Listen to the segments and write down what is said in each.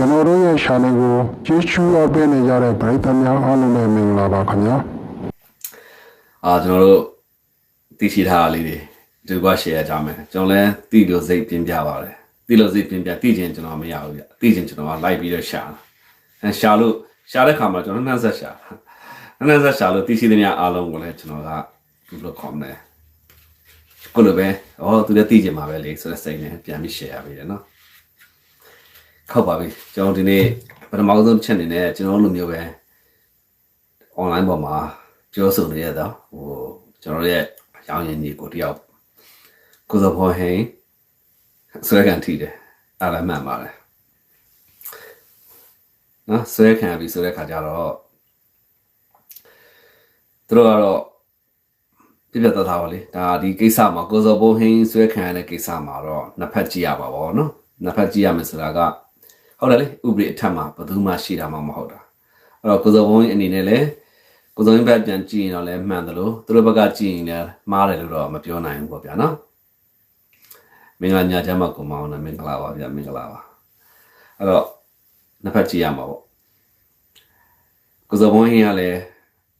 ကျွန်တော်တို့ရဲ့ channel ကိုကြည့်ရှုအားပေးနေကြတဲ့ပရိသတ်များအားလုံးပဲမင်္ဂလာပါခင်ဗျာအာကျွန်တော်တို့သိရှိထားတာလေးတွေဒီကွာ share ကြမယ်ကျွန်တော်လည်းသိလို့စိတ်ပြင်းပြပါတယ်သိလို့စိတ်ပြင်းပြသိချင်းကျွန်တော်မရဘူးဗျသိချင်းကျွန်တော်ကလိုက်ပြီးတော့ရှာတာအဲရှာလို့ရှာတဲ့ခါမှာကျွန်တော်နှက်ဆက်ရှာနှက်ဆက်ရှာလို့သိရှိတဲ့များအားလုံးကိုလည်းကျွန်တော်ကဘယ်လိုခေါ်မလဲကိုလိုပဲဩသူလည်းသိချင်းမှာပဲလေဆိုတဲ့စိတ်နဲ့ပြန်ပြီး share ပေးတယ်နော် ခောက်ပါပြီကျွန်တော်ဒီနေ့ပထမဆုံးချက်အနေနဲ့ကျွန်တော်လိုမျိုးပဲ online ပေါ်မှာပြောဆိုနေရတော့ဟိုကျွန်တော်ရဲ့ရောင်းရင်ကြီးကိုတယောက်ကိုစောဖော်ဟင်းဆွဲခံထိတယ်အဲ့ဒါမှန်ပါတယ်နော်ဆွဲခံပြီဆိုတဲ့ခါကျတော့သူတို့ကတော့ပြပြတသားပါလေဒါဒီကိစ္စမှာကိုစောဖိုးဟင်းဆွဲခံရတဲ့ကိစ္စမှာတော့နှစ်ဖက်ကြည့်ရပါဘောနော်နှစ်ဖက်ကြည့်ရမယ်ဆိုတာက ဟုတ်တယ်လေဥပဒေအထက်မှာဘယ်သူမှရှိတာမှမဟုတ်တာအဲ့တော့ကိုစောဖိုးဟင်းအနေနဲ့လည်းကိုစုံဘက်ပြန်ကြည့်ရင်တော့လည်းမှန်တယ်လို့သူတို့ဘက်ကကြည့်ရင်လည်းမှားတယ်လို့တော့မပြောနိုင်ဘူးပေါ့ဗျာနော်မင်္ဂလာညချမ်းမကိုမောင်းနေမင်္ဂလာပါဗျာမင်္ဂလာပါအဲ့တော့နှစ်ဖက်ကြည့်ရမှာပေါ့ကိုစုံဘုန်းကြီးကလည်း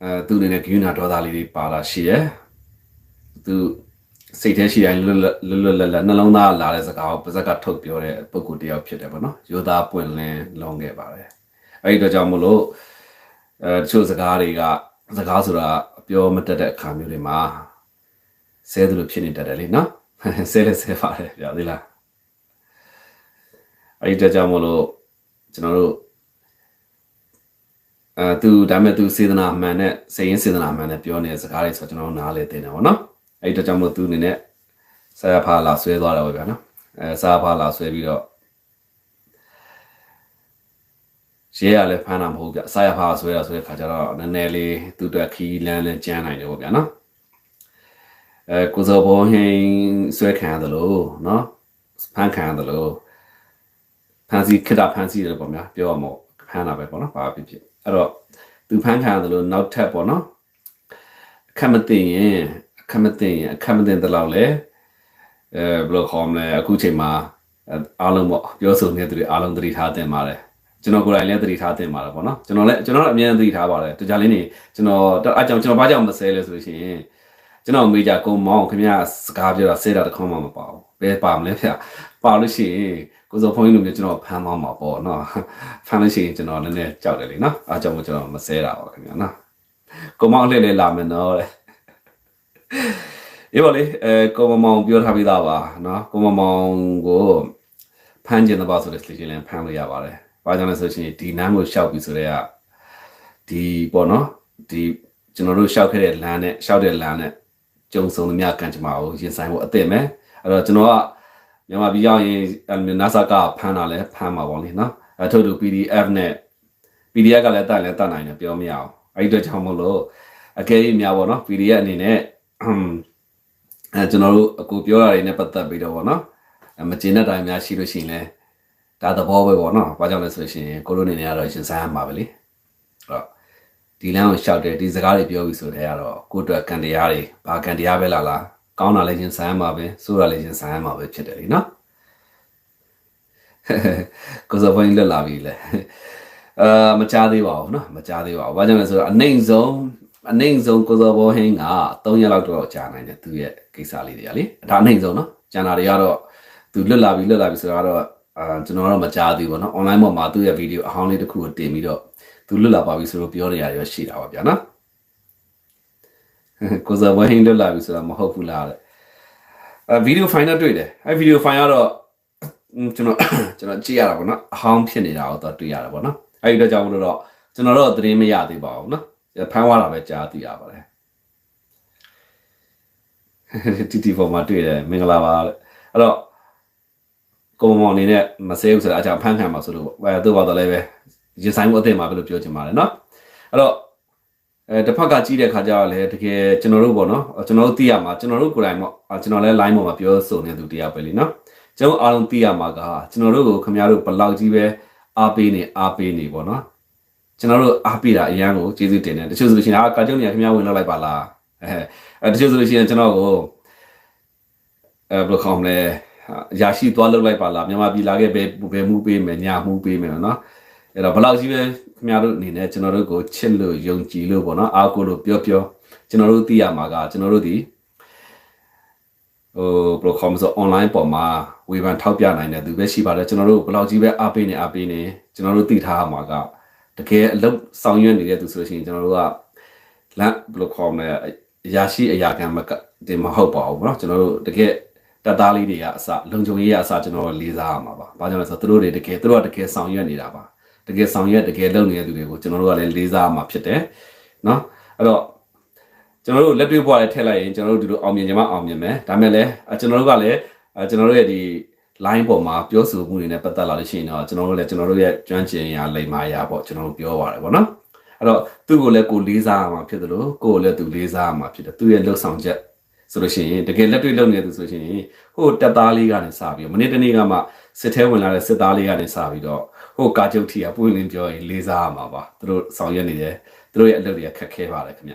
အဲသူ့အနေနဲ့ဂိယူနာဒေါသလေးတွေပါလာရှိတယ်သူ စိတ်ထဲရှိတိုင်းလွတ်လွတ်လွတ်လပ်လပ်နှလုံးသားလာတဲ့စကားကိုပါဇက်ကထုတ်ပြောတဲ့ပုံကိုတယောက်ဖြစ်တယ်ပေါ့နော်ယူသားပွင့်လင်းလုံးခဲ့ပါတယ်အဲ့ဒီတော့ကြောင့်မလို့အဲတချို့စကားတွေကစကားဆိုတာပြောမတတ်တဲ့အခါမျိုးတွေမှာဆဲသလိုဖြစ်နေတတ်တယ်လေနော်ဆဲလဲဆဲပါတယ်ဗျာဒီလားအဲ့ဒီတော့ကြောင့်မလို့ကျွန်တော်တို့အဲသူဒါမဲ့သူစေတနာမှန်နဲ့စိတ်ရင်းစေတနာမှန်နဲ့ပြောနေတဲ့စကားတွေဆိုတော့ကျွန်တော်နားလေတင်တယ်ဗောနော် အဲ့ဒီတော့ကြောင့်မလို့သူအနေနဲ့ဆရာဖာလာဆွဲသွားတယ်ဗောဗျာနော်အဲဆရာဖာလာဆွဲပြီးတော့ရဲရလဲဖမ်းတာမဟုတ်ဗျအစာရဖာဆွဲတာဆိုတဲ့ခါကျတော့နည်းနည်းလေးသူ့အတွက်ခီးလန်းလန်းကြမ်းနိုင်တယ်ပေါ့ဗျာနော်အဲကိုစောဘောဟင်းဆွဲခံရတယ်လို့နော်ဖမ်းခံရတယ်လို့ဖမ်းစီခက်တာဖမ်းစီတယ်ပေါ့ဗျာပြောရမို့ဖမ်းတာပဲပေါ့နော်ဘာဖြစ်ဖြစ်အဲ့တော့သူဖမ်းခံရတယ်လို့နောက်ထပ်ပေါ့နော်အခက်မသိရင်အ ခက်မသိရင်အခက်မသိတဲ့လောက်လဲအဲဘယ်လိုခေါ်မလဲအခုချိန်မှာအားလုံးပေါ့ပြောဆိုနေတဲ့သူတွေအားလုံးသတိထားတင်ပါတယ်ကျွန်တော်ကိုယ်တိုင်လည်းသတိထားတင်ပါတယ်ပေါ့နော်ကျွန်တော်လည်းကျွန်တော်လည်းအမြဲတမ်းသတိထားပါတယ်တကြလေးနေကျွန်တော်အကြောင်းကျွန်တော်ဘာကြောင့်မဆဲလဲဆိုလို့ရှိရင်ကျွန်တော်မေဂျာကုံမောင်းခင်ဗျာစကားပြောတာဆဲတာတစ်ခေါက်မှမပါဘူးဘယ်ပါမလဲဗျပါလို့ရှိရင်ကိုစောဖုန်းကြီးလိုမျိုးကျွန်တော်ဖမ်းသွားမှာပေါ့နော်ဖမ်းလို့ရှိရင်ကျွန်တော်လည်းနည်းနည်းကြောက်တယ်လေနော်အားကြောင့်မို့ကျွန်တော်မဆဲတာပါခင်ဗျာနော်ကုံမောင်းလှည့်လေလာမယ်နော်တဲ့ အေးပါလေအဲကိုမမောင်ပြောထားပြီးသားပါနော်ကိုမမောင်ကိုဖမ်းကျင်တဲ့ပါဆိုတဲ့ station လည်းဖမ်းလို့ရပါတယ်။ဘာကြောင့်လဲဆိုရှင်ဒီနန်းကိုရှောက်ပြီးဆိုတော့ဒီပေါ့နော်ဒီကျွန်တော်တို့ရှောက်ခဲ့တဲ့လမ်းနဲ့ရှောက်တဲ့လမ်းနဲ့ကြုံဆုံသမျှကံကြမ္မာကိုရင်ဆိုင်ဖို့အသင့်ပဲ။အဲ့တော့ကျွန်တော်ကမြန်မာပြည်ရောက်ရင် NASA ကဖမ်းတာလဲဖမ်းမှာပေါ့လေနော်။အထုပ်တူ PDF နဲ့ PDF ကလည်းတတ်လည်းတတ်နိုင်တယ်ပြောမရအောင်။အဲ့ဒီတော့ကြောင့်မလို့အကယ်၍များပေါ့နော် PDF အနေနဲ့ အဲကျွန်တော်တို့အကူပြောတာတွေနဲ့ပတ်သက်ပြီးတော့ပေါ့နော်မကျေနပ်တာများရှိလို့ရှိရင်လည်းဒါသဘောပဲပေါ့နော်။ဘာကြောင့်လဲဆိုရှင်ကိုလိုနေနေရတော့ရှင်ဆိုင်ရမှာပဲလေ။အဲ့တော့ဒီလမ်းကိုရှောက်တယ်ဒီစကားတွေပြောပြီးဆိုတဲ့ကတော့ကိုယ့်အတွက်ကံတရားတွေဘာကံတရားပဲလားလား။ကောင်းတာလည်းရှင်ဆိုင်ရမှာပဲဆိုးတာလည်းရှင်ဆိုင်ရမှာပဲဖြစ်တယ်လीနော်။ကိုယ်စပိုင်းလွတ်လာပြီလေ။အာမချသေးပါဘူးနော်မချသေးပါဘူး။ဘာကြောင့်လဲဆိုတော့အနိုင်ဆုံး အနိုင်ဆုံးကိုစောဘောဟင်းက3ရက်လောက်တော့ကြာနိုင်တယ်သူရဲ့ကိစ္စလေးတွေကလေဒါအနိုင်ဆုံးနော်ကျန်တာတွေကတော့သူလွတ်လာပြီလွတ်လာပြီဆိုတော့အာကျွန်တော်တော့မကြားသေးဘူးเนาะ online ပေါ်မှာသူ့ရဲ့ဗီဒီယိုအဟောင်းလေးတစ်ခုကိုတင်ပြီးတော့သူလွတ်လာပါပြီဆိုတော့ပြောနေရရောရှိတာပါဗျာနော်ကိုဇာဝဟင်းလွတ်လာပြီဆိုတာမဟုတ်ဘူးလားအဲဗီဒီယိုဖိုင်တော့တွေ့တယ်အဲဗီဒီယိုဖိုင်ကတော့ကျွန်တော်ကျွန်တော်ကြည့်ရတာပေါ့နော်အဟောင်းဖြစ်နေတာကိုတော့တွေ့ရတာပေါ့နော်အဲဒီတော့ကြောင့်မလို့တော့ကျွန်တော်တော့သတင်းမရသေးပါဘူးနော် ဖမ်းသွားတာပဲကြားသိရပါတယ်တီတီပေါ်မှာတွေ့တယ်မင်္ဂလာပါအဲ့တော့ကိုမောင်အနေနဲ့မဆဲဘူးဆိုတာအကြောင်းဖန်ခံမှာဆိုလို့ပေါ့အဲသူ့ဘာတော့လည်းပဲရင်ဆိုင်မှုအသင့်မှာပဲလို့ပြောချင်ပါတယ်เนาะအဲ့တော့အဲတစ်ဖက်ကကြီးတဲ့ခါကျတော့လည်းတကယ်ကျွန်တော်တို့ပေါ့နော်ကျွန်တော်တို့သိရမှာကျွန်တော်တို့ကိုယ်တိုင်ပေါ့ကျွန်တော်လည်း line ပေါ်မှာပြောဆိုနေသူတရားပဲလीเนาะကျွန်တော်အားလုံးသိရမှာကကျွန်တော်တို့ကိုခင်ဗျားတို့ဘလောက်ကြီးပဲအားပေးနေအားပေးနေပေါ့နော် ကျွန်တော်တို့အားပေးတာအရန်ကိုကျေးဇူးတင်တယ်တချို့ဆိုလို့ရှိရင်အာကာကျုံနေခင်ဗျားဝင်လောက်လိုက်ပါလားအဲအဲတချို့ဆိုလို့ရှိရင်ကျွန်တော်ကိုအဲဘယ်လိုခေါ်မလဲအအရာရှိသွားလုပ်လိုက်ပါလားမြန်မာပြည်လာခဲ့ဘယ်ဘယ်မှုပေးမယ်ညာမှုပေးမယ်နော်အဲ့တော့ဘယ်လောက်ကြီးပဲခင်ဗျားတို့အနေနဲ့ကျွန်တော်တို့ကိုချစ်လို့ယုံကြည်လို့ပေါ့နော်အားကိုးလို့ပြောပြောကျွန်တော်တို့သိရမှာကကျွန်တော်တို့ဒီဟိုဘယ်လိုခေါ်မလဲဆို online ပေါ်မှာဝေဖန်ထောက်ပြနိုင်တဲ့သူပဲရှိပါတယ်ကျွန်တော်တို့ဘယ်လောက်ကြီးပဲအားပေးနေအားပေးနေကျွန်တော်တို့သိထားရမှာက တကယ်အလုပ်ဆောင်ရွက်နေတဲ့သူဆိုလို့ရှိရင်ကျွန်တော်တို့ကလမ်းဘယ်လိုခေါ်မလဲအရာရှိအရာခံမကတင်မဟုတ်ပါဘူးเนาะကျွန်တော်တို့တကယ်တက်သားလေးတွေကအစလုံခြုံရေးကအစကျွန်တော်တို့လေးစားရမှာပါ။ဘာကြောင့်လဲဆိုတော့သူတို့တွေတကယ်သူတို့ကတကယ်ဆောင်ရွက်နေတာပါ။တကယ်ဆောင်ရွက်တကယ်လုပ်နေတဲ့သူတွေကိုကျွန်တော်တို့ကလည်းလေးစားရမှာဖြစ်တယ်။เนาะအဲ့တော့ကျွန်တော်တို့လက်တွေ့ဘဝလေးထည့်လိုက်ရင်ကျွန်တော်တို့ဒီလိုအောင်မြင်ကြမှာအောင်မြင်မယ်။ဒါမဲ့လည်းအဲကျွန်တော်တို့ကလည်းအဲကျွန်တော်တို့ရဲ့ဒီ line ပေါ်မှာပြောဆိုမှုတွေနဲ့ပတ်သက်လာလို့ရှိရင်တော့ကျွန်တော်တို့လည်းကျွန်တော်တို့ရဲ့ကျွမ်းကျင်ရာလိမ္မာရာပေါ့ကျွန်တော်တို့ပြောပါတယ်ပေါ့နော်။အဲ့တော့သူ့ကိုလည်းကိုလေးစားရမှာဖြစ်တယ်လို့ကိုကိုလည်းသူလေးစားရမှာဖြစ်တယ်သူ့ရဲ့လှုပ်ဆောင်ချက်ဆိုလို့ရှိရင်တကယ်လက်တွေ့လုပ်နေသူဆိုရှင်ဟိုတက်သားလေးကနေစပြီးတော့မနေ့တနေ့ကမှစစ်ထဲဝင်လာတဲ့စစ်သားလေးကနေစပြီးတော့ဟိုကာကျုပ်ထီကပွင့်လင်းပြောရင်လေးစားရမှာပါသူတို့ဆောင်ရွက်နေတယ်သူတို့ရဲ့အလုပ်တွေကခက်ခဲပါတယ်ခင်ဗျ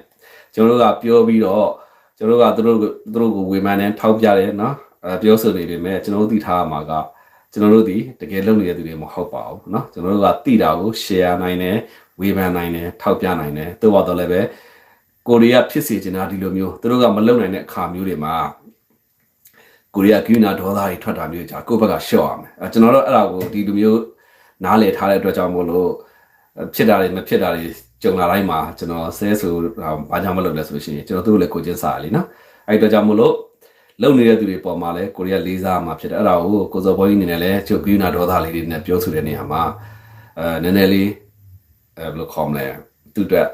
ကျွန်တော်တို့ကပြောပြီးတော့ကျွန်တော်တို့ကသူတို့သူတို့ကိုဝေမှန်နဲ့ထောက်ပြတယ်နော်အဲ ပြောဆိုနေပေမဲ့ကျွန်တော်တို့သိထားရမှာကကျွန်တော်တို့ဒီတကယ်လုပ်နေတဲ့သူတွေမဟုတ်ပါဘူးเนาะကျွန်တော်တို့ကသိတာကို share နိုင်တယ်ဝေဖန်နိုင်တယ်ထောက်ပြနိုင်တယ်တိုးတော့လည်းပဲကိုရီးယားဖြစ်စေချင်တာဒီလိုမျိုးသူတို့ကမလုပ်နိုင်တဲ့အခါမျိုးတွေမှာကိုရီးယားကယူနာဒေါသတွေထွက်တာမျိုးကြာကိုယ့်ဘက်ကရှော့ရမယ်အဲကျွန်တော်တို့အဲ့ဒါကိုဒီလိုမျိုးနားလည်ထားတဲ့အတွက်ကြောင့်မို့လို့ဖြစ်တာတွေမဖြစ်တာတွေကြုံလာတိုင်းမှာကျွန်တော်ဆဲဆိုဘာကြောင့်မလုပ်လဲဆိုလို့ရှိရင်ကျွန်တော်တို့လည်းကိုချင်းစားရလीနော်အဲ့အတွက်ကြောင့်မို့လို့ လုံနေတဲ့သူတွေပေါ်မှာလည်းကိုရီးယားလေးစားမှာဖြစ်တယ်အဲ့ဒါကိုကိုစောဘောကြီးအနေနဲ့လည်းချုပ်ကယူနာဒေါသလေးတွေနဲ့ပြောဆိုတဲ့နေရာမှာအဲနည်းနည်းလေးအဲဘယ်လိုခေါ်မလဲသူ့အတွက်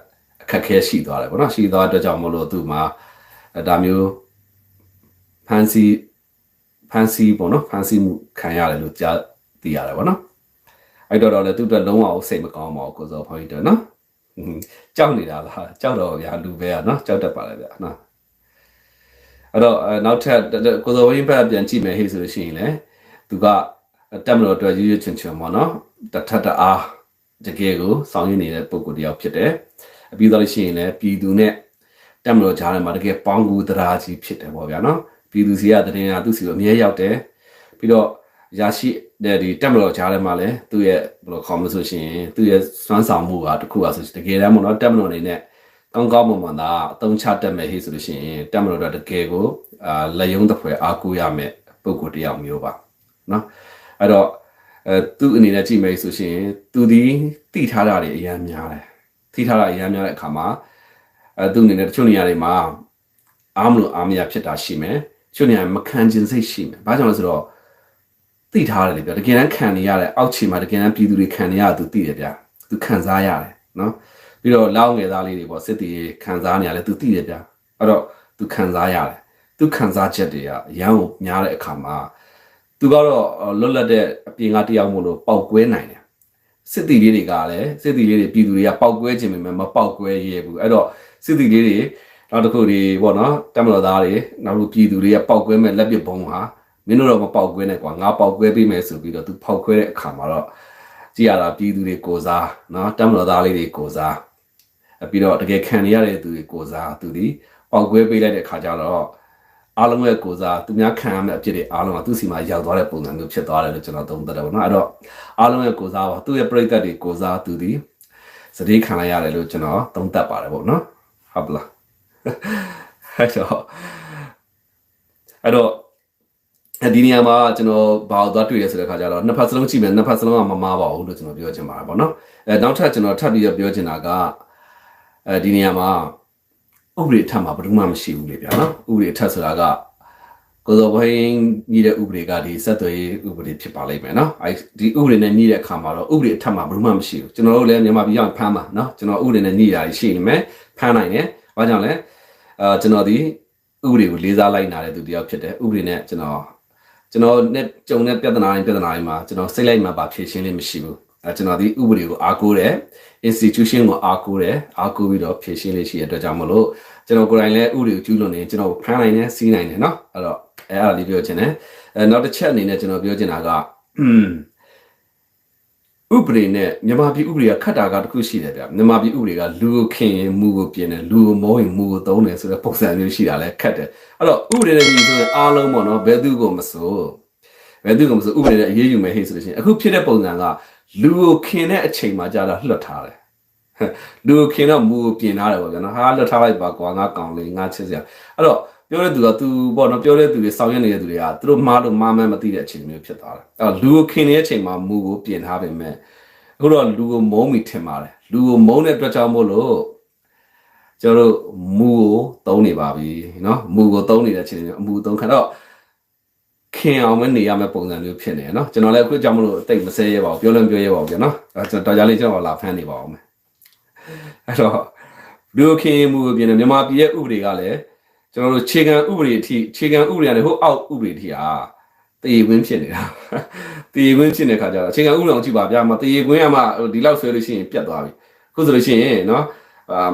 အခက်ခဲရှိသွားတယ်ပေါ့နော်ရှိသွားတဲ့အတွက်ကြောင့်မို့လို့သူ့မှာဒါမျိုးဖန်စီဖန်စီပေါ့နော်ဖန်စီမှုခံရတယ်လို့ကြားသိရတယ်ပေါ့နော်အဲ့တော့တော့လည်းသူ့အတွက်လုံးဝစိတ်မကောင်းပါဘူးကိုစောဘောကြီးတို့နော်ကြောက်နေတာလားကြောက်တော့ဗျာလူပဲอ่ะเนาะကြောက်တတ်ပါလေဗျာနော် အဲ့တော့နောက်ထပ်ကိုစောဝင်းဘက်ပြန်ကြည့်မယ်ဟေ့ဆိုလို့ရှိရင်လေသူကတက်မလို့အတွက်ရွရွချွန်ချွန်ပေါ့နော်တထက်တအားတကယ်ကိုစောင်းရနေတဲ့ပုံကိုတယောက်ဖြစ်တယ်အပြီးတော့ရှိရင်လည်းပြည်သူနဲ့တက်မလို့ကြားထဲမှာတကယ်ပေါင်းကူတရားကြီးဖြစ်တယ်ပေါ့ဗျာနော်ပြည်သူစီကတရင်ကသူ့စီကိုအမြဲရောက်တယ်ပြီးတော့ရရှိတဲ့ဒီတက်မလို့ကြားထဲမှာလည်းသူ့ရဲ့ဘယ်လိုခေါ်မလို့ဆိုရှင်သူ့ရဲ့စွမ်းဆောင်မှုကတခုอ่ะဆိုတကယ်တမ်းပေါ့နော်တက်မလို့အနေနဲ့ ကောင်းကောင်းမွန်မွန်သာအသုံးချတတ်မယ်ဟိဆိုလို့ရှိရင်တက်မလို့တော့တကယ်ကိုအာလက်ယုံတစ်ဖွဲအားကိုးရမယ်ပုံကိုတယောက်မျိုးပါနော်အဲ့တော့အဲသူ့အနေနဲ့ကြည့်မယ်ဆိုရှင်သူဒီတိထားတာတွေအများများတယ်ထိထားတာအများများတဲ့အခါမှာအဲသူ့အနေနဲ့တချို့နေရာတွေမှာအားမလို့အားမရဖြစ်တာရှိမယ်တချို့နေရာမခံကျင်စိတ်ရှိမယ်ဘာကြောင့်လဲဆိုတော့သိထားတယ်လေဗျတကယ်တမ်းခံနေရတယ်အောက်ခြေမှာတကယ်တမ်းပြည်သူတွေခံနေရသူသိတယ်ဗျသူခံစားရတယ်နော် ပြီးတော့လောင်းငယ်သားလေးတွေပေါ့စစ်တီခံစားနေရတယ်သူသိတယ်ဗျအဲ့တော့သူခံစားရတယ်သူခံစားချက်တွေကအရန်ကိုများတဲ့အခါမှာသူကတော့လွတ်လပ်တဲ့အပြင်ကတယောက်မို့လို့ပောက်ကွဲနိုင်တယ်စစ်တီလေးတွေကလည်းစစ်တီလေးတွေပြည်သူတွေကပောက်ကွဲခြင်းပဲမပောက်ကွဲရဲဘူးအဲ့တော့စစ်တီလေးတွေနောက်တစ်ခုတွေပေါ့နော်တမတော်သားတွေနောက်လူပြည်သူတွေကပောက်ကွဲမဲ့လက်ပစ်ဘုံဟာမင်းတို့တော့မပောက်ကွဲနဲ့ကွာငါပောက်ကွဲပေးမယ်ဆိုပြီးတော့သူဖောက်ခွဲတဲ့အခါမှာတော့ကြည်ရတာပြည်သူတွေကိုစားနော်တမတော်သားလေးတွေကိုစား ပြီးတော့တကယ်ခံရတဲ့သူတွေကိုစားသူဒီပောက်ကွဲပေးလိုက်တဲ့အခါကျတော့အားလုံးရဲ့ကိုစားသူများခံရမယ့်အဖြစ်တွေအားလုံးကသူ့စီမှာရောက်သွားတဲ့ပုံစံမျိုးဖြစ်သွားတယ်လို့ကျွန်တော်သုံးသပ်တယ်ပေါ့နော်အဲ့တော့အားလုံးရဲ့ကိုစားပါသူ့ရဲ့ပြိသက်တွေကိုစားသူဒီစတိခံလိုက်ရတယ်လို့ကျွန်တော်သုံးသပ်ပါတယ်ပေါ့နော်ဟုတ်ပလားအဲ့တော့အဲ့တော့ဒီနေရာမှာကျွန်တော်ဘာလို့သွားတွေ့ရဆိုတဲ့ခါကျတော့နှစ်ဖက်စလုံးကြည့်မယ်နှစ်ဖက်စလုံးကမမားပါဘူးလို့ကျွန်တော်ပြောချင်ပါတယ်ပေါ့နော်အဲနောက်ထပ်ကျွန်တော်ထပ်ပြီးပြောချင်တာက အဲဒီနေရာမှာဥပဒေထပ်မှာဘယ်သူမှမရှိဘူးလေဗျာနော်ဥပဒေထပ်ဆိုတာကကိုစောဘိန်းညီတဲ့ဥပဒေကဒီစက်သွေးဥပဒေဖြစ်ပါလိမ့်မယ်နော်အဲဒီဥပဒေနဲ့ညီတဲ့အခါမှာတော့ဥပဒေထပ်မှာဘယ်သူမှမရှိဘူးကျွန်တော်တို့လည်းမြန်မာပြည်ရောက်ဖမ်းပါနော်ကျွန်တော်ဥပဒေနဲ့ညီတာရှိနေမယ်ဖမ်းနိုင်တယ်ဘာကြောင့်လဲအာကျွန်တော်ဒီဥပဒေကိုလေးစားလိုက်နာတဲ့သူတယောက်ဖြစ်တယ်ဥပဒေနဲ့ကျွန်တော်ကျွန်တော်နဲ့ကြုံတဲ့ပြဿနာတွေပြဿနာတွေမှာကျွန်တော်စိတ်လိုက်မှပါဖြေရှင်းလို့မရှိဘူးအဲ ကျွန်တော်ဒီဥပဒေကိုအားကိုးတယ် institution ကိုအားကိုးတယ်အားကိုးပြီးတော့ဖြေရှင်းလေးရှိတဲ့အတွက်ကြောင့်မလို့ကျွန်တော်ကိုယ်တိုင်လည်းဥပဒေကိုကျူးလွန်နေကျွန်တော်ဖမ်းနိုင်တယ်စီးနိုင်တယ်เนาะအဲ့တော့အဲအဲ့ဒါလေးပြောချင်တယ်အဲနောက်တစ်ချက်အနေနဲ့ကျွန်တော်ပြောချင်တာကဥပဒေနဲ့မြန်မာပြည်ဥပဒေကခတ်တာကတခုရှိတယ်ဗျမြန်မာပြည်ဥပဒေကလူကိုခင်ရင်မူကိုပြင်တယ်လူကိုမောရင်မူကိုသုံးတယ်ဆိုတဲ့ပုံစံမျိုးရှိတာလဲခတ်တယ်အဲ့တော့ဥပဒေနဲ့ညီဆိုရင်အားလုံးပေါ့နော်ဘယ်သူကိုမဆို ဘယ်သူကမဆိုဥပဒေနဲ့အရေးယူမယ်ဟေ့ဆိုလို့ရှိရင်အခုဖြစ်တဲ့ပုံစံကလူကိုခင်တဲ့အချိန်မှာကြာတာလွတ်ထားတယ်လူကိုခင်တော့မူကိုပြင်ထားတယ်ပေါ့ဗျာနော်ဟာလွတ်ထားလိုက်ပါကွာငါကောင်လေးငါချစ်စရာအဲ့တော့ပြောတဲ့သူကသူပေါ့နော်ပြောတဲ့သူတွေစောင့်ရနေတဲ့သူတွေကသူတို့မားလို့မားမှန်းမသိတဲ့အချိန်မျိုးဖြစ်သွားတယ်အဲ့တော့လူကိုခင်နေတဲ့အချိန်မှာမူကိုပြင်ထားပေမဲ့အခုတော့လူကိုမုန်းမိထင်ပါတယ်လူကိုမုန်းတဲ့အတွက်ကြောင့်မို့လို့ကျွန်တော်တို့မူကိုသုံးနေပါပြီเนาะမူကိုသုံးနေတဲ့အချိန်မျိုးအမူသုံးခါတော့ ခင်အောင်မနေရမယ့်ပုံစံမျိုးဖြစ်နေရနော်ကျွန်တော်လည်းအခုကြောင့်မလို့တိတ်မဆဲရပါဘူးပြောလည်းပြောရပါဘူးပြန်နော်ကျွန်တော်တော်ကြလေးကျွန်တော်လာဖမ်းနေပါအောင်မယ်အဲ့တော့လူခင်မှုပြင်တယ်မြန်မာပြည်ရဲ့ဥပဒေကလည်းကျွန်တော်တို့ခြေခံဥပဒေအထိခြေခံဥပဒေကနေဟိုအောက်ဥပဒေအထိဟာတည်ခွင်းဖြစ်နေတာတည်ခွင်းဖြစ်နေတဲ့ခါကျတော့အခြေခံဥပဒေအောင်ကြည့်ပါဗျာမတည်ခွင်းကမှဒီလောက်ဆွဲလို့ရှိရင်ပြတ်သွားပြီအခုဆိုလို့ရှိရင်နော်အာ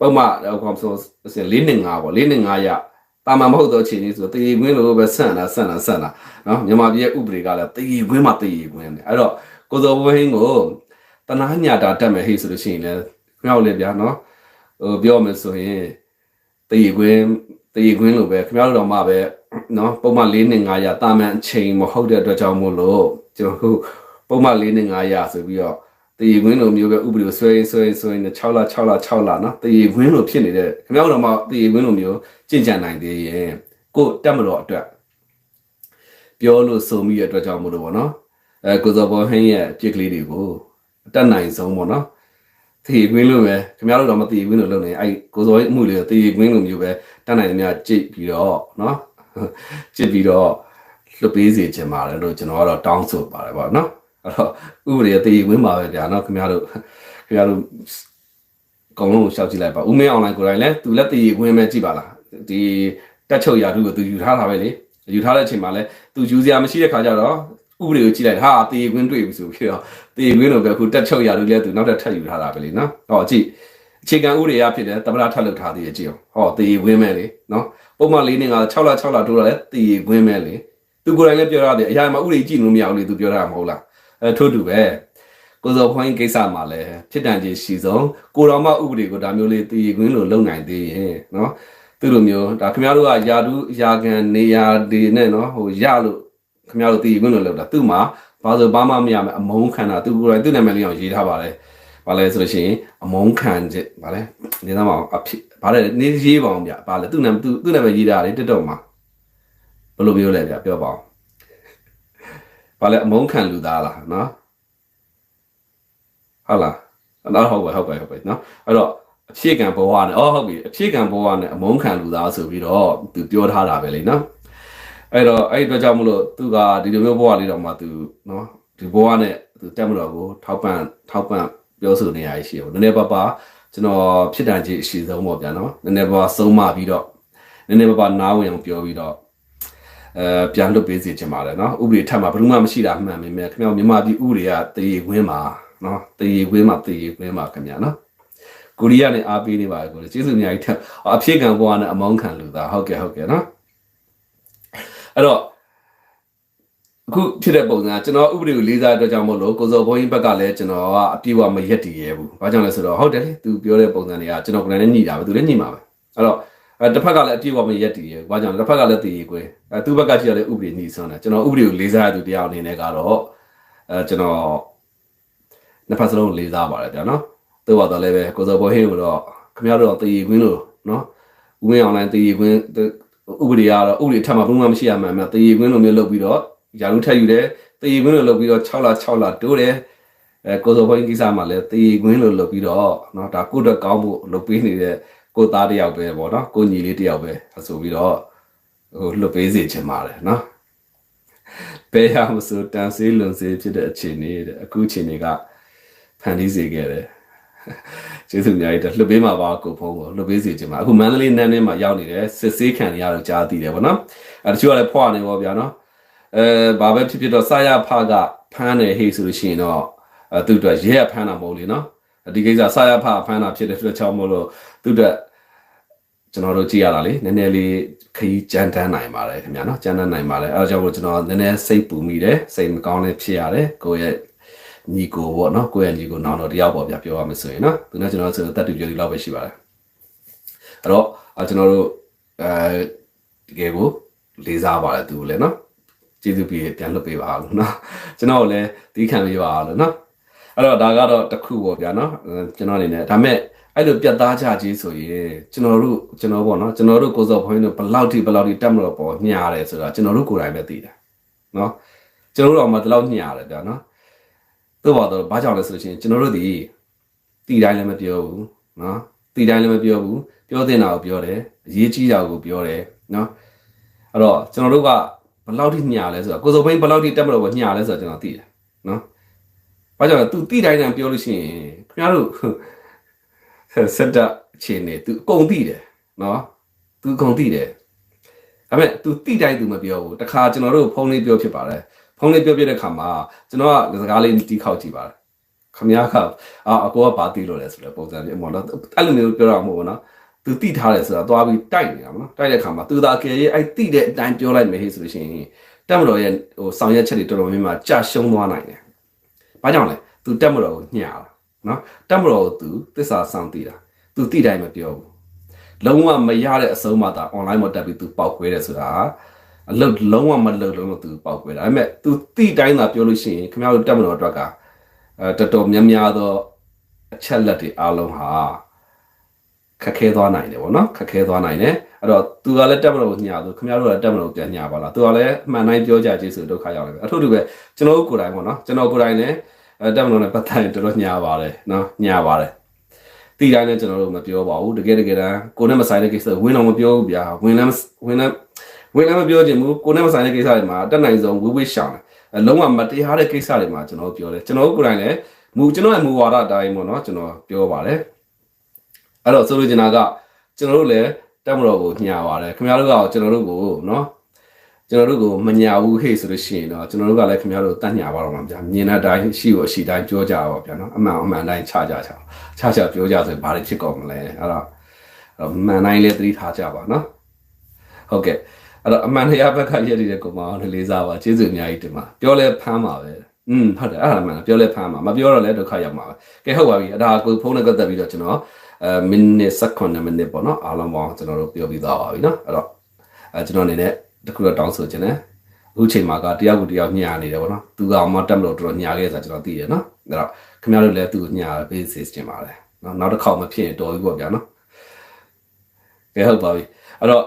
ပုံမှန်ဟိုကောင်ဆိုအစဉ်၄နှစ်၅ပေါ့၄နှစ်၅ရ တာမန်မဟုတ်တော့ခြေကြီးဆိုတည်ခွင်းလိုပဲဆန့်တာဆန့်တာဆန့်တာနော်မြန်မာပြည်ရဲ့ဥပဒေကလည်းတည်ခွင်းမှတည်ခွင်းတယ်အဲ့တော့ကိုစောဘဝင်းကိုတနာညာတာတတ်မယ်ဟေ့ဆိုလို့ရှိရင်လည်းခင်ဗျားတို့လည်းဗျာနော်ဟိုပြောမယ်ဆိုရင်တည်ခွင်းတည်ခွင်းလိုပဲခင်ဗျားတို့တော့မှပဲနော်ပုံမှန်၄နဲ့900တာမန်အချိန်မဟုတ်တဲ့အတွက်ကြောင့်မို့လို့ကျွန်တော်တို့ပုံမှန်၄နဲ့900ဆိုပြီးတော့ တည်ရခွင်းလိုမျိုးပဲဥပဒေကိုဆွဲရင်ဆွဲရင်ဆွဲရင်6လ6လ6လနော်တည်ရခွင်းလိုဖြစ်နေတဲ့ခင်ဗျားတို့မှတည်ရခွင်းလိုမျိုးကြင်ကြံနိုင်သေးရင်ကို့တက်မတော်အတွက်ပြောလို့ဆိုမိရအတွက်ကြောင့်မို့လို့ပေါ့နော်အဲကိုစောဘောဟင်းရဲ့ပြစ်ကလေးတွေကိုအတက်နိုင်ဆုံးပေါ့နော်တည်ခွင်းလိုပဲခင်ဗျားတို့တော့မတည်ခွင်းလိုလုပ်နေအဲကိုစောအမှုလေးတည်ခွင်းလိုမျိုးပဲတက်နိုင်သမျှကြိတ်ပြီးတော့နော်ကြိတ်ပြီးတော့လွတ်ပေးစေချင်ပါတယ်လို့ကျွန်တော်ကတော့တောင်းဆိုပါတယ်ပေါ့နော် အဲ့တော့ဥပဒေတည်ခွင်းပါပဲဗျာနော်ခင်ဗျားတို့ခင်ဗျားတို့အကုန်လုံးကိုရှောက်ကြည့်လိုက်ပါဦးမင်းအွန်လိုင်းကိုယ်တိုင်လည်းသူလက်တည်ခွင်းပဲကြည့်ပါလားဒီတက်ချုပ်ရာထူးကိုသူယူထားတာပဲလေယူထားတဲ့အချိန်မှာလည်းသူယူစရာမရှိတဲ့ခါကျတော့ဥပဒေကိုကြည့်လိုက်ဟာတည်ခွင်းတွေ့ပြီဆိုပြီးတော့တည်ခွင်းလို့ပဲအခုတက်ချုပ်ရာထူးလည်းသူနောက်ထပ်ထပ်ယူထားတာပဲလေနော်ဟောကြည့်အခြေခံဥပဒေအရဖြစ်တယ်တမရထပ်လုပ်ထားသေးရဲ့ကြည့်အောင်ဟောတည်ခွင်းမဲ့လေနော်ပုံမှန်လေးနဲ့က6လ6လထိုးတော့လဲတည်ခွင်းမဲ့လေသူကိုယ်တိုင်လည်းပြောရတယ်အရာမှာဥပဒေကြည့်လို့မရဘူးလေသူပြောတာမဟုတ်လား အဲထို့တူပဲကိုစောဖွင့်ကိစ္စမှာလည်းဖြစ်တန်ကြီးရှိဆုံးကိုတော်မဥပဒေကိုဒါမျိုးလေးတည်ခွင်းလို့လုပ်နိုင်သေးရင်နော်သူလိုမျိုးဒါခင်ဗျားတို့ကယာတူးယာကန်နေရာတွေနဲ့နော်ဟိုရလို့ခင်ဗျားတို့တည်ခွင်းလို့လုပ်တာသူ့မှာဘာလို့ဘာမှမရမယ်အမုန်းခံတာသူကိုယ်တိုင်သူ့နာမည်လေးအောင်ရေးထားပါတယ်ဘာလဲဆိုလို့ရှိရင်အမုန်းခံချက်ဘာလဲနေသားမအောင်အဖြစ်ဘာလဲနေရေးပါအောင်ဗျဘာလဲသူ့နာမည်သူ့နာမည်ရေးတာလေတက်တော့မှာဘယ်လိုပြောလဲဗျပြောပါအောင် ဘာလဲအမုန်းခံလူသားလားနော်ဟုတ်လားအဲ့တော့ဟုတ်ပဲဟုတ်ပဲဟုတ်ပဲနော်အဲ့တော့အဖြစ်ကံဘဝနဲ့အော်ဟုတ်ပြီအဖြစ်ကံဘဝနဲ့အမုန်းခံလူသားဆိုပြီးတော့သူပြောထားတာပဲလေနော်အဲ့တော့အဲ့ဒီအတွက်ကြောင့်မလို့သူကဒီလိုမျိုးဘဝလေးတော့မှသူနော်ဒီဘဝနဲ့သူတက်မတော်ကိုထောက်ပံ့ထောက်ပံ့ပြောဆိုနေရရှိရောနည်းနည်းပါးပါကျွန်တော်ဖြစ်တန်ကြီးအရှိဆုံးပေါ့ဗျာနော်နည်းနည်းပါးပါဆုံးမပြီးတော့နည်းနည်းပါးပါနားဝင်အောင်ပြောပြီးတော့ အဲပြန်လွတ်ပေးစီချင်ပါတယ်နော်ဥပဒေထပ်မှာဘယ်သူမှမရှိတာမှန်ပေမဲ့ခင်ဗျားမြန်မာပြည်ဥပဒေကတည်ဝင်းမှာနော်တည်ဝင်းမှာတည်ဝင်းမှာခင်ဗျာနော်ကိုရီးယားနဲ့အားပေးနေပါတယ်ကိုကျေးဇူးအများကြီးထပ်အဖြစ်ကံဘဝနဲ့အမောင်းခံလူသားဟုတ်ကဲ့ဟုတ်ကဲ့နော်အဲ့တော့အခုဖြစ်တဲ့ပုံစံကကျွန်တော်ဥပဒေကိုလေးစားတဲ့အတွက်ကြောင့်မို့လို့ကိုစောဘုန်းကြီးဘက်ကလည်းကျွန်တော်ကအပြည့်အဝမရက်တည်ရဲဘူး။ဘာကြောင့်လဲဆိုတော့ဟုတ်တယ်လေသူပြောတဲ့ပုံစံတွေကကျွန်တော်ကိုယ်တိုင်လည်းညှိတာပဲသူလည်းညှိမှာပဲ။အဲ့တော့ အဲတစ်ဖက်ကလည်းအပြည့်အဝမရက်တည်ရယ်ဘာကြောင့်လဲတစ်ဖက်ကလည်းတည်ရယ်ကွယ်အဲသူ့ဘက်ကကြည့်ရလဲဥပဒေညှိစွမ်းတာကျွန်တော်ဥပဒေကိုလေးစားရသူတရားအနေနဲ့ကတော့အဲကျွန်တော်နှစ်ဖက်စလုံးလေးစားပါတယ်ဗျာနော်သူ့ဘာတော့လည်းပဲကိုစောဘောဟင်းကိုတော့ခင်ဗျားတို့တော့တည်ရယ်ခွင်းလို့နော်ဥမင်း online တည်ရယ်ခွင်းဥပဒေကတော့ဥပဒေထပ်မှာဘုံမှမရှိရမှန်မှတည်ရယ်ခွင်းလိုမျိုးလုပ်ပြီးတော့ရာလူထက်ယူတယ်တည်ရယ်ခွင်းလိုလုပ်ပြီးတော့6လ6လတိုးတယ်အဲကိုစောဘောဟင်းကိစ္စမှာလည်းတည်ရယ်ခွင်းလိုလုပ်ပြီးတော့နော်ဒါကိုယ့်အတွက်ကောင်းဖို့လုပ်ပေးနေတဲ့ ကိုသားတယောက်ပဲပေါ့နော်ကိုညီလေးတယောက်ပဲဆိုပြီးတော့ဟိုလွတ်ပေးစေချင်ပါတယ်နော်ဘယ်ဟာမဆိုတန်ဆေးလွန်ဆေးဖြစ်တဲ့အခြေအနေတဲ့အခုအခြေအနေကဖန်တီးစေခဲ့တယ်ကျေးဇူးအများကြီးတလှုပ်ပေးမှာပါကိုဖုံးကိုလှုပ်ပေးစီခြင်းပါအခုမန္တလေးနန်းထဲမှာရောက်နေတယ်စစ်ဆေးခံရတော့ကြားသိတယ်ဗောနော်အဲတချို့ကလည်းဖွာနေပါဗျာနော်အဲဘာပဲဖြစ်ဖြစ်တော့ဆရာဖကဖမ်းတယ်ဟေ့ဆိုလို့ရှိရင်တော့သူ့အတွက်ရဲဖမ်းတာမဟုတ်လေနော်ဒီကိစ္စဆရာဖဖမ်းတာဖြစ်တဲ့အတွက်ကြောင့်မို့လို့သူ့အတွက် ကျွန်တော်တို့ကြည့်ရတာလေနည်းနည်းလေးခရီးကြမ်းတမ်းနိုင်ပါတယ်ခင်ဗျာနော်ကြမ်းတမ်းနိုင်ပါတယ်အဲဒါကြောင့်မို့ကျွန်တော်နည်းနည်းစိတ်ပူမိတယ်စိတ်မကောင်းလည်းဖြစ်ရတယ်ကိုယ့်ရဲ့ညီကိုပေါ့နော်ကိုယ့်ရဲ့ညီကိုနောင်တော့တယောက်ပေါ့ဗျာပြောရမယ်ဆိုရင်နော်သူနဲ့ကျွန်တော်ဆိုတက်တူပြောဒီလောက်ပဲရှိပါတယ်အဲ့တော့ကျွန်တော်တို့အဲတကယ်ကိုလေးစားပါတယ်သူလည်းနော်ကျေးဇူးပြီးပြန်လွတ်ပေးပါလို့နော်ကျွန်တော်လည်းတီးခံပေးပါလို့နော်အဲ့တော့ဒါကတော့တစ်ခုပေါ့ဗျာနော်အဲကျွန်တော်အနေနဲ့ဒါမဲ့ အဲ့လိုပြတ်သားကြကြီးဆိုရင်ကျွန်တော်တို့ကျွန်တော်ပေါ့နော်ကျွန်တော်တို့ကိုစော်ဘုန်းကြီးတို့ဘယ်လောက်ထိဘယ်လောက်ထိတက်မလို့ပေါ့ညှားတယ်ဆိုတော့ကျွန်တော်တို့ကိုယ်တိုင်ပဲသိတယ်နော်ကျွန်တော်တို့တော့မှဒီလောက်ညှားတယ်ဗျာနော်သို့ပါတော့ဘာကြောင့်လဲဆိုလို့ရှိရင်ကျွန်တော်တို့ဒီတီတိုင်းလည်းမပြောဘူးနော်တီတိုင်းလည်းမပြောဘူးပြောတင်တာကိုပြောတယ်အရေးကြီးတာကိုပြောတယ်နော်အဲ့တော့ကျွန်တော်တို့ကဘယ်လောက်ထိညှာလဲဆိုတော့ကိုစော်ဘုန်းကြီးဘယ်လောက်ထိတက်မလို့ပေါ့ညှားလဲဆိုတော့ကျွန်တော်သိတယ်နော်ဘာကြောင့်လဲ तू တိတိုင်းတိုင်းပြောလို့ရှိရင်ခင်ဗျားတို့ စက်တက်အခြေအနေ तू အကုန်သိတယ်နော် तू အကုန်သိတယ်ဒါပေမဲ့ तू တိတိုင်း तू မပြောဘူးတခါကျွန်တော်တို့ဖုန်းလေးပြောဖြစ်ပါတယ်ဖုန်းလေးပြောပြတဲ့ခါမှာကျွန်တော်ကစကားလေးတီးခေါက်ကြည့်ပါတယ်ခင်ဗျားကအာအကိုကဘာတီးလို့လဲဆိုတဲ့ပုံစံမျိုးပေါ့နော်အဲ့လိုမျိုးပြောတာမဟုတ်ဘူးနော် तू တိထားတယ်ဆိုတာသွားပြီးတိုက်နေတာပေါ့နော်တိုက်တဲ့ခါမှာ तू သာကယ်ရေးအဲ့တိတဲ့အတိုင်းပြောလိုက်မယ်ဟေ့ဆိုလို့ရှိရင်တက်မတော်ရဲ့ဟိုဆောင်ရွက်ချက်တွေတော်တော်များများကြာရှုံးသွားနိုင်တယ် ။ဘာကြောင့်လဲ။ तू တက်မတော်ကိုညှာတာ နော်။တက်မတော်ကို तू သစ္စာဆောင်တည်တာ။ तू တိတိုင်းမပြောဘူး။လုံးဝမရတဲ့အဆုံးမှသာ online မှာတက်ပြီး तू ပေါက်ခွဲတယ်ဆိုတာအလုပ်လုံးဝမလုပ်လုံးလို့ तू ပေါက်ခွဲတာ။ဒါပေမဲ့ तू တိတိုင်းသာပြောလို့ရှိရင်ခင်ဗျားတို့တက်မတော်အတွက်ကအဲတော်တော်များများသောအချက်လက်တွေအားလုံးဟာခက်ခဲသွားနိုင်တယ်ဗောနော်ခက်ခဲသွားနိုင်တယ်အဲ့တော့ तू ကလည်းတက်မလို့ညှာသူခင်ဗျားတို့ကလည်းတက်မလို့ပြန်ညှာပါလား तू ကလည်းအမှန်တိုင်းပြောကြခြင်းဆိုဒုက္ခရောက်တယ်ပဲအထူးတူပဲကျွန်တော်တို့ကိုယ်တိုင်ဗောနော်ကျွန်တော်ကိုယ်တိုင်လည်း အဲတက်မလို့လည်းပတ်သက်ရင်တော်တော်ညှာပါတယ်နော်ညှာပါတယ်တီတိုင်းလည်းကျွန်တော်တို့မပြောပါဘူးတကယ်တကယ်တမ်းကိုနဲ့မဆိုင်တဲ့ကိစ္စဝင်တော့မပြောဘူးဗျာဝင်လည်းဝင်လည်းဝင်လည်းမပြောချင်ဘူးကိုနဲ့မဆိုင်တဲ့ကိစ္စတွေမှာတက်နိုင်ဆုံးဝေးဝေးရှောင်တယ်အလုံးဝမတရားတဲ့ကိစ္စတွေမှာကျွန်တော်ပြောတယ်ကျွန်တော်ကိုယ်တိုင်လည်းမူကျွန်တော်ရဲ့မူဝါဒအတိုင်းပေါ့နော်ကျွန်တော်ပြောပါတယ်အဲ့တော့ဆိုလိုချင်တာကကျွန်တော်တို့လည်းတက်မတော်ကိုညှာပါတယ်ခင်ဗျားတို့ကကျွန်တော်တို့ကိုနော် ကျွန်တော်တို့ကိုမညှာဘူးဟေ့ဆိုလို့ရှိရင်တော့ကျွန်တော်တို့ကလည်းခင်ဗျားတို့တတ်ညှာပါတော့မှာဗျာမြင်တဲ့အတိုင်းရှိကိုရှိတိုင်းပြောကြပါဗျာနော်အမှန်အမှန်တိုင်းခြားကြချာခြားခြားပြောကြဆိုရင်ဘာတွေဖြစ်ကုန်မလဲအဲ့တော့အဲ့တော့မှန်တိုင်းလည်းသတိထားကြပါနော်ဟုတ်ကဲ့အဲ့တော့အမှန်တရားဘက်ကရည်ရည်တဲ့ကောင်မအောင်လည်းလေးစားပါကျေးဇူးအများကြီးတင်ပါပြောလဲဖမ်းပါပဲอืมဟုတ်တယ်အဲ့ဒါမှန်တယ်ပြောလဲဖမ်းပါမပြောတော့လည်းဒုက္ခရောက်မှာပဲကဲဟုတ်ပါပြီအဲ့ဒါကိုဖုန်းနဲ့ကတ်သက်ပြီးတော့ကျွန်တော်အဲမိနစ်16မိနစ်ပေါ့နော်အားလုံးပေါင်းကျွန်တော်တို့ပြောပြီးသားပါပြီနော်အဲ့တော့အဲကျွန်တော်အနေနဲ့ တခုတော့တောင်းဆိုခြင်းနဲ့အခုချိန်မှာကတယောက်ကိုတယောက်ညှာနေတယ်ပေါ့နော်သူကမှတက်မလို့တော်တော်ညှာခဲ့ဆိုတာကျွန်တော်သိရနော်အဲ့တော့ခင်ဗျားတို့လည်းသူ့ညှာပေးစေချင်ပါတယ်နော်နောက်တစ်ခေါက်မဖြစ်ရင်တော်ပြီပေါ့ဗျာနော်ကဲဟုတ်ပါပြီအဲ့တော့